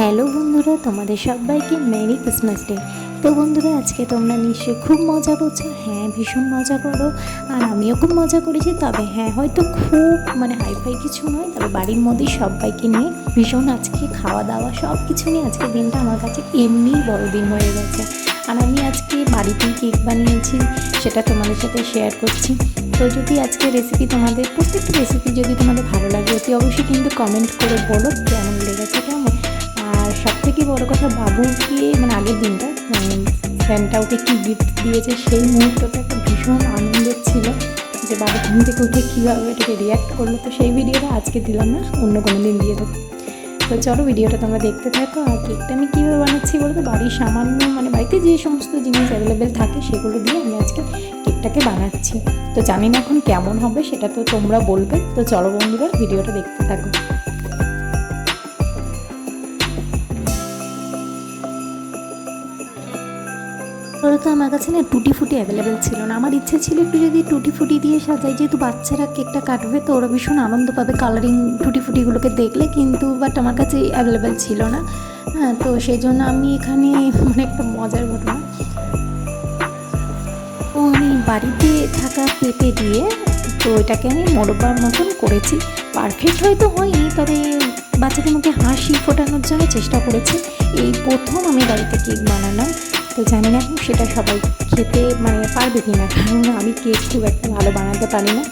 Hello বন্ধুরা, তোমাদের সবাইকে মেরি ক্রিসমাস ডে তো বন্ধুরা, আজকে তোমরা নিশ্চয়ই খুব মজা করছ। হ্যাঁ ভীষণ মজা করো। আর আমিও খুব মজা করেছি, তবে হ্যাঁ হয়তো খুব মানে হাইফাই কিছু নয়, তবে বাড়ির মধ্যেই সবাইকে নিয়ে ভীষণ আজকে খাওয়া দাওয়া সব কিছু নিয়ে আজকে দিনটা আমার কাছে এমনিই বড়দিন হয়ে গেছে। আর আমি আজকে বাড়িতেই কেক বানিয়েছি, সেটা তোমাদের সাথে শেয়ার করছি। তো যদি আজকে রেসিপি তোমাদের, প্রত্যেকটা রেসিপি যদি তোমাদের ভালো লাগে, অতি অবশ্যই কিন্তু কমেন্ট করে বলো, কেমন লেগেছে, কেমন সব থেকে বড় কথা বাবুকে মানে আগের দিনটা মানে ফ্যানটা ওকে কী গিফট দিয়েছে সেই মুহূর্তটা একটা ভীষণ আনন্দের ছিল যে বাবা ঘুম থেকে উঠে কীভাবে এটাকে রিয়াক্ট করল। তো সেই ভিডিওটা আজকে দিলাম না, অন্য কোনো দিন দিয়ে দেবো। তো চলো ভিডিওটা তোমরা দেখতে থাকো আর কেকটা আমি কীভাবে বানাচ্ছি বলতো? বাড়ির সামান্য মানে বাড়িতে যে সমস্ত জিনিস অ্যাভেলেবেল থাকে সেগুলো দিয়ে আমি আজকে কেকটাকে বানাচ্ছি। তো জানি না এখন কেমন হবে, সেটা তো তোমরা বলবে। তো চলো বন্ধুরা, ভিডিওটা দেখতে থাকো। তো আমার কাছে না টুটি ফুটি অ্যাভেলেবেল ছিল না। আমার ইচ্ছে ছিল একটু যদি টুটি ফুটি দিয়ে সাজাই, যেহেতু বাচ্চারা কেকটা কাটবে, তো ওরা ভীষণ আনন্দ পাবে কালারিং টুটি ফুটিগুলোকে দেখলে, কিন্তু বাট আমার কাছে অ্যাভেলেবেল ছিল না। হ্যাঁ তো সেই জন্য আমি এখানে মানে একটা মজার ঘটনা। তো আমি বাড়িতে থাকা পেঁপে দিয়ে, তো এটাকে আমি মোরব্বার মতন করেছি। পারফেক্ট হয়তো হয়নি, তবে বাচ্চাদের মধ্যে হাসি ফোটানোর জন্য চেষ্টা করেছি। এই প্রথম আমি বাড়িতে কেক বানালাম। তো জানি না, সেটা সবাই খেতে মানে পারবে কি না কারণ আমি কেক খুব একটা ভালো বানাতে পারি না।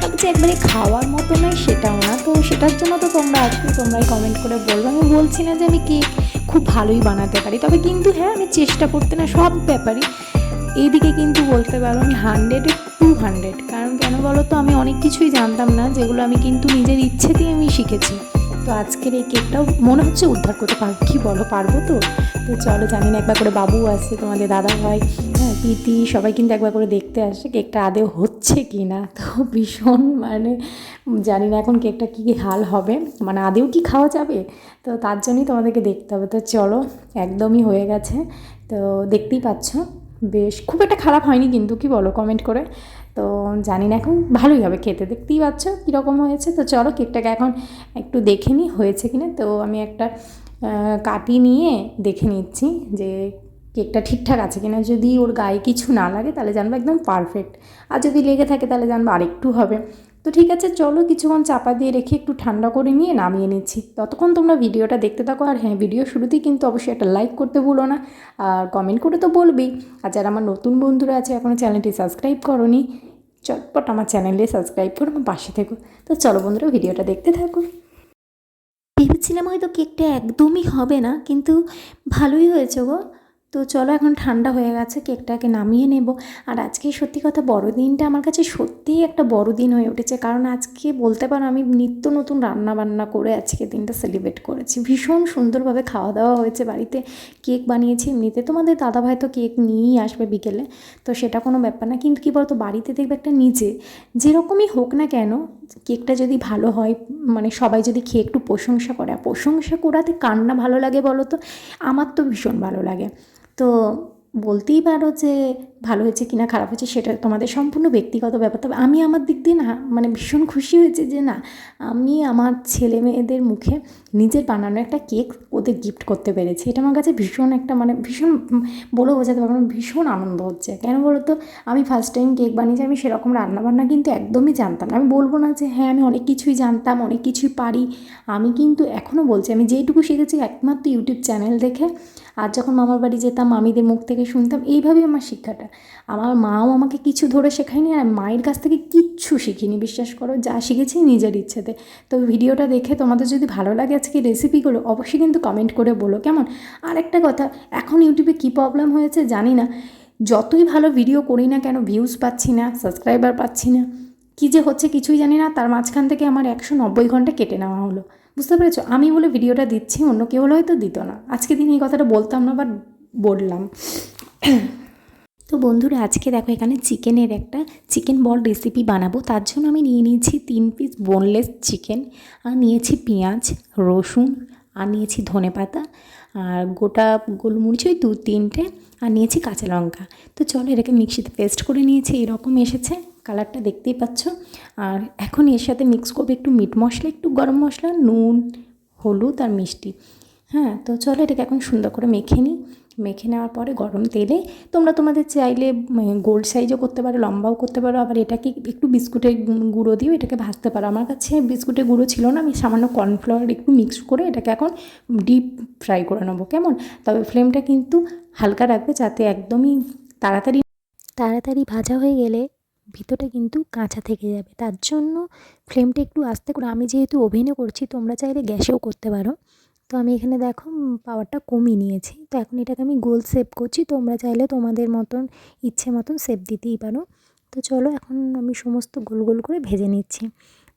তবে যে একবারে খাওয়ার মতো নয়, সেটাও না। তো সেটার জন্য তো তোমরা আজকে তোমরাই কমেন্ট করে বলবে। আমি বলছি না যে আমি কেক খুব ভালোই বানাতে পারি, তবে কিন্তু হ্যাঁ আমি চেষ্টা করতে না, সব ব্যাপারই। এইদিকে কিন্তু বলতে পারো, আমি হান্ড্রেডে টু হান্ড্রেড কারণ কেন বলো তো, আমি অনেক কিছুই জানতাম না, যেগুলো আমি কিন্তু নিজের ইচ্ছেতেই আমি শিখেছি। তো আজকের এই কেকটাও মনে হচ্ছে উদ্ধার করতে পারব। কি বলো, পারব তো? তো চলো জানি না, একবার করে বাবু আসছে তোমাদের দাদা ভাই হ্যাঁ প্রীতি সবাই কিন্তু একবার করে দেখতে আসে কেকটা আদেও হচ্ছে কি না। তো ভীষণ মানে জানি না এখন কেকটা কী হাল হবে মানে আদেও কি খাওয়া যাবে? তো তার জন্যই তোমাদেরকে দেখতে হবে। তো চলো, একদমই হয়ে গেছে। তো দেখতেই পাচ্ছ, বেশ, খুব একটা খারাপ হয়নি কিন্তু, কি বলো কমেন্ট করে। তো জানি না এখন ভালোই হবে খেতে। দেখতেই পাচ্ছ কীরকম হয়েছে। তো চলো কেকটাকে এখন একটু দেখে নিই হয়েছে কিনা। তো আমি একটা কাটি নিয়ে দেখে নিচ্ছি যে কেকটা ঠিকঠাক আছে কিনা। যদি ওর গায়ে কিছু না লাগে তাহলে জানব একদম পারফেক্ট আর যদি লেগে থাকে তাহলে জানব আরেকটু হবে। তো ঠিক আছে, চলো কিছুক্ষণ চাপা দিয়ে রেখে একটু ঠান্ডা করে নিয়ে নামিয়ে নিচ্ছি। ততক্ষণ তোমরা ভিডিওটা দেখতে থাকো, আর হ্যাঁ ভিডিও শুরুতেই কিন্তু অবশ্যই একটা লাইক করতে ভুলো না, আর কমেন্ট করে তো বলবেই। আর যারা আমার নতুন বন্ধুরা আছে এখনও চ্যানেলটি সাবস্ক্রাইব করনি, চটপট আমার চ্যানেলে সাবস্ক্রাইব করো আমার পাশে থেকো। তো চলো বন্ধুরা, ভিডিওটা দেখতে থাকো। ভেবেছিলাম হয়তো কেকটা একদমই হবে না, কিন্তু ভালোই হয়েছে গো। তো চলো এখন ঠান্ডা হয়ে গেছে, কেকটাকে নামিয়ে নেব। আর আজকে সত্যি কথা বড়দিনটা আমার কাছে সত্যিই একটা বড়দিন হয়ে উঠেছে, কারণ আজকে বলতে পারো আমি নিত্য নতুন রান্না বান্না করে আজকে দিনটা সেলিব্রেট করেছি। ভীষণ সুন্দরভাবে খাওয়া দাওয়া হয়েছে, বাড়িতে কেক বানিয়েছি, এমনিতে তোমাদের দাদাভাই তো কেক নিয়েই আসবে বিকেলে, তো সেটা কোনো ব্যাপার না, কিন্তু কী বলতো, বাড়িতে দেখবে একটা নিজে, যেরকমই হোক না কেন, কেকটা যদি ভালো হয় মানে সবাই যদি খেয়ে একটু প্রশংসা করে প্রশংসা করাতে কার না ভালো লাগে বলো তো আমার তো ভীষণ ভালো লাগে। তো বলতেই পারো যে ভালো হয়েছে কিনা খারাপ হয়েছে সেটা তোমাদের সম্পূর্ণ ব্যক্তিগত ব্যাপার। তবে আমি আমার দিক দিয়ে না মানে ভীষণ খুশি হয়েছে যে না, আমি আমার ছেলে মেয়েদের মুখে নিজের বানানো একটা কেক ওদের গিফট করতে পেরেছি। এটা আমার কাছে ভীষণ একটা মানে ভীষণ বলে বোঝাতে পারব না, ভীষণ আনন্দ হচ্ছে। কেন বলো তো আমি ফার্স্ট টাইম কেক বানিয়েছি, আমি সেরকম রান্নাবান্না কিন্তু একদমই জানতাম না। আমি বলব না যে হ্যাঁ আমি অনেক কিছুই জানতাম, অনেক কিছুই পারি। আমি কিন্তু এখনও বলছি, আমি যেইটুকু শিখেছি একমাত্র ইউটিউব চ্যানেল দেখে। আর যখন মামার বাড়ি যেতাম, মামিদের মুখ থেকে শুনতাম, এইভাবেই আমার শিক্ষাটা। আমার মাও আমাকে কিছু ধরে শেখায়নি আর মায়ের কাছ থেকে কিচ্ছু শিখিনি। বিশ্বাস করো, যা শিখেছি নিজের ইচ্ছেতে। তো ভিডিওটা দেখে তোমাদের যদি ভালো লাগে আজকে রেসিপিগুলো অবশ্যই কিন্তু কমেন্ট করে বলো, কেমন? আর একটা কথা, এখন ইউটিউবে কী প্রবলেম হয়েছে জানি না। যতই ভালো ভিডিও করি না কেন ভিউজ পাচ্ছি না সাবস্ক্রাইবার পাচ্ছি না। কী যে হচ্ছে কিছুই জানি না, তার মাঝখান থেকে আমার একশো নব্বই ঘণ্টা কেটে নেওয়া হলো। বুঝতে পেরেছ? আমি বলে ভিডিওটা দিচ্ছি, অন্য কেউ হলে হয়তো দিত না। আজকে দিন এই কথাটা বলতাম না বাট বললাম। তো বন্ধুরা, আজকে দেখো এখানে চিকেনের একটা চিকেন বল রেসিপি বানাবো। তার জন্য আমি নিয়ে নিয়েছি তিন পিস বোনলেস চিকেন আর নিয়েছি পেঁয়াজ, রসুন, আর নিয়েছি ধনে পাতা, আর গোটা গোলমরিচ ওই দু তিনটে, আর নিয়েছি কাঁচা লঙ্কা। তো চলো এটাকে মিক্সিতে পেস্ট করে নিয়েছি, এরকম এসেছে, কালারটা দেখতেই পাচ্ছ। আর এখন এর সাথে মিক্স করবে একটু মিট মশলা, একটু গরম মশলা, নুন, হলুদ আর মিষ্টি। হ্যাঁ তো চলো এটাকে এখন সুন্দর করে মেখে নিই। মেখে নেওয়ার পরে গরম তেলে তোমরা তোমাদের চাইলে গোল সাইজও করতে পারো, লম্বাও করতে পারো, আবার এটাকে একটু বিস্কুটের গুঁড়ো দিয়েও এটাকে ভাজতে পারো। আমার কাছে বিস্কুটের গুঁড়ো ছিল না, আমি সামান্য কর্নফ্লাওয়ার একটু মিক্স করে এটাকে এখন ডিপ ফ্রাই করে নেব, কেমন? তবে ফ্লেমটা কিন্তু হালকা রাখবে যাতে একদমই তাড়াতাড়ি তাড়াতাড়ি ভাজা হয়ে গেলে ভিতরটা কিন্তু কাঁচা থেকে যাবে। তার জন্য ফ্লেমটা একটু আস্তে করে, আমি যেহেতু ওভেনে করছি, তোমরা চাইলে গ্যাসেও করতে পারো। তো আমি এখানে দেখো পাওয়ারটা কমিয়ে নিয়েছি। তো এখন এটাকে আমি গোল শেপ করছি, তোমরা চাইলে তোমাদের মতন ইচ্ছে মতন শেপ দিতেই পারো। তো চলো এখন আমি সমস্ত গোল গোল করে ভেজে নিচ্ছি।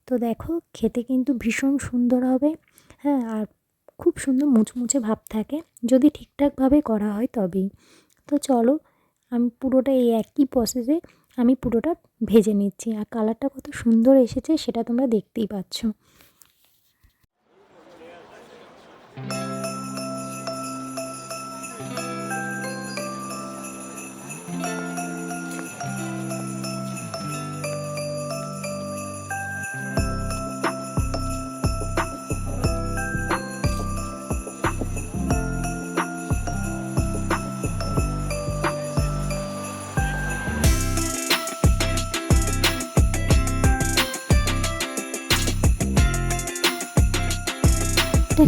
তো দেখো, খেতে কিন্তু ভীষণ সুন্দর হবে হ্যাঁ আর খুব সুন্দর মুচমুচে ভাব থাকে। যদি ঠিকঠাকভাবে করা হয় তবেই। তো চলো, আমি পুরোটা এই একই প্রসেসে আমি পুরোটা ভেজে নিচ্ছি। আর কালারটা কত সুন্দর এসেছে, সেটা তোমরা দেখতেই পাচ্ছ।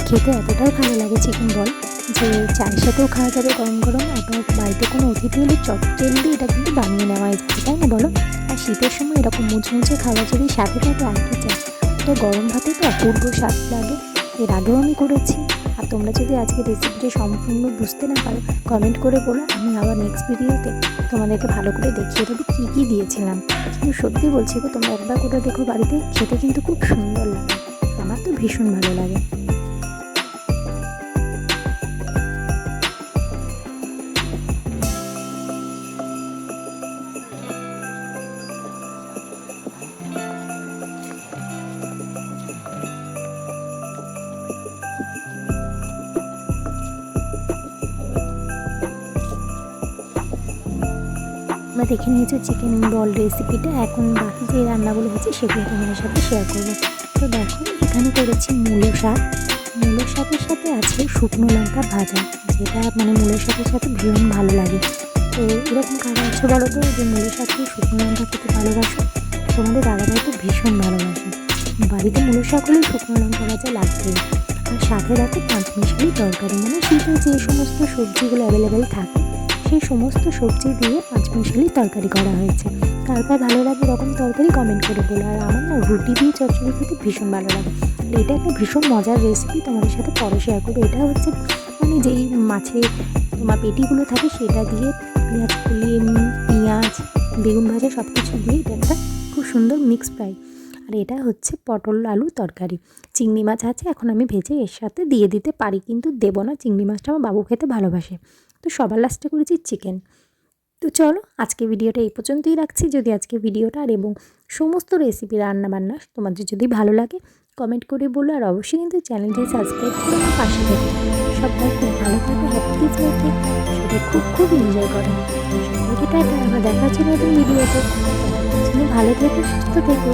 খেতে এতটাই ভালো লাগে, চিকেন বল, যে চায়ের সাথেও খাওয়া যাবে গরম গরম। আবার বাড়িতে কোনো অতিথি হলে চট জলদি এটা কিন্তু বানিয়ে নেওয়া যাচ্ছে তাই না বলো? আর শীতের সময় এরকম মুচমুচে খাবার যদি সাথে থাকে, আর কি চাই? এটা গরম ভাতে তো অপূর্ব স্বাদ লাগে, এর আগেও আমি করেছি। আর তোমরা যদি আজকে রেসিপিটা সম্পূর্ণ বুঝতে না পারো কমেন্ট করে বলো, আমি আবার নেক্সট ভিডিওতে তোমাদেরকে ভালো করে দেখিয়ে দেবো কী কী দিয়েছিলাম। কিন্তু সত্যি বলছি গো, তোমরা একবার করে দেখো বাড়িতে, খেতে কিন্তু খুব সুন্দর লাগে, আমার তো ভীষণ ভালো লাগে। আমরা দেখে নিয়েছি চিকেন বল রেসিপিটা এখন বাকি যে রান্নাগুলো হচ্ছে সেগুলো তোমাদের সাথে শেয়ার করব। তো দেখো, এখানে করেছি মূলো শাক। মূলো শাকের সাথে আছে শুকনো লঙ্কা ভাজা, যেটা মানে মূলো শাকের সাথে ভীষণ ভালো লাগে। তো এরকম কারণ আছে বলো তো, যে মূলো শাককে শুকনো লঙ্কা খেতে ভালোবাসো? তোমাদের দাদাভাই তো ভীষণ ভালোবাসে। বাড়িতে মূলো শাক হলেই শুকনো লঙ্কা ভাজা লাগবেই। আর সাথে রাতে পাঁচ মিশালি তরকারি মানে শীতে যে সমস্ত সবজিগুলো অ্যাভেলেবেল থাকে সেই সমস্ত সবজি দিয়ে পাঁচমিশালি তরকারি করা হয়েছে। কার ভালো লাগে এরকম তরকারি কমেন্ট করে বলো। আর আমার না রুটি দিয়ে চচ্চড়ি খেতে ভীষণ ভালো লাগে। এটা একটা ভীষণ মজার রেসিপি তোমাদের সাথে পরে শেয়ার করব। এটা হচ্ছে মানে যেই মাছের তোমার পেটিগুলো থাকে সেটা দিয়ে পেঁয়াজ ফুলিয়ে পেঁয়াজ, বেগুন ভাজা সব কিছু দিয়ে এটা একটা খুব সুন্দর মিক্স ফ্রাই আর এটা হচ্ছে পটল আলু তরকারি। চিংড়ি মাছ আছে, এখন আমি ভেজে এর সাথে দিয়ে দিতে পারি। কিন্তু দেবো না, চিংড়ি মাছটা আমার বাবু খেতে ভালোবাসে। তো সবার লাস্টে করেছি চিকেন তো চলো, আজকে ভিডিওটা এই পর্যন্তই রাখছি। যদি আজকে ভিডিওটা আর এবং সমস্ত রেসিপি রান্নাবান্না তোমাদের যদি ভালো লাগে কমেন্ট করে বলো। আর অবশ্যই কিন্তু চ্যানেলটি সাবস্ক্রাইব করে আমার পাশে থেকে। সবাই খুব ভালো থাকে হ্যাপি ক্রিসমাসে সবাই খুব খুব এনজয় করে। সবাইকে টাটা। আমরা দেখা হচ্ছে নতুন ভিডিওতে ভালো থেকো, সুস্থ থেকো।